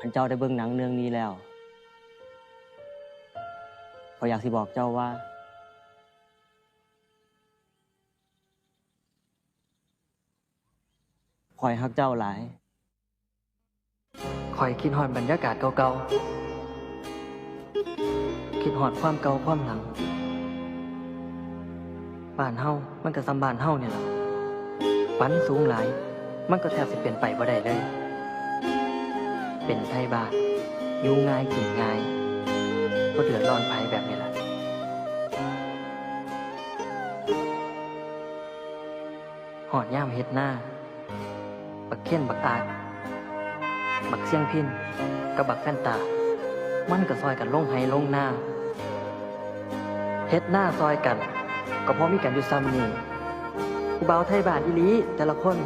คันเจ้าได้เบิ่งหนังเรื่องนี้แล้วขออยากสิบอกเจ้าว่า คอยฮักเจ้าหลาย คอยคิดฮอดบรรยากาศเก่าๆ คิดฮอดความเก่าความหลัง บ้านเฮา มันก็ซ้ำบ้านเฮาเนี่ยละฝันสูงหลาย มันก็แทบสิเป็นไปบ่ได้เลย เป็นไทยบ้านอยู่ง่ายกินง่ายบ่เดือดร้อนภัยแบบนี้ละหอดย่ามเฮ็ดหน้า บักเค้นบักอาดบักเสียงพินกับบักแฟนตา มันก็ซอยกันลงไห้ลงหน้าเฮ็ดหน้าซอยกัน ก็เพราะมีกันอยู่ซ้ำนี่ผู้บ่าวไทยบ้านอีลีแต่ละคน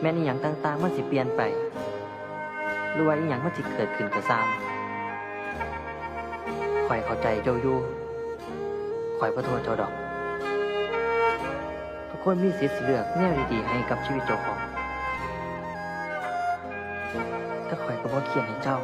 แม่นอีหยังต่างๆ มันสิเปลี่ยนไปหรือว่าอีหยังมันสิเกิดขึ้นก็ซ้ำข่อยเข้าใจเจ้าอยู่ข่อยพระโทษเจ้าดอก ทุกคนมีสิทธิ์เลือกแนวดีๆให้กับชีวิตเจ้าของ แต่ข่อยก็บ่เขียนให้เจ้า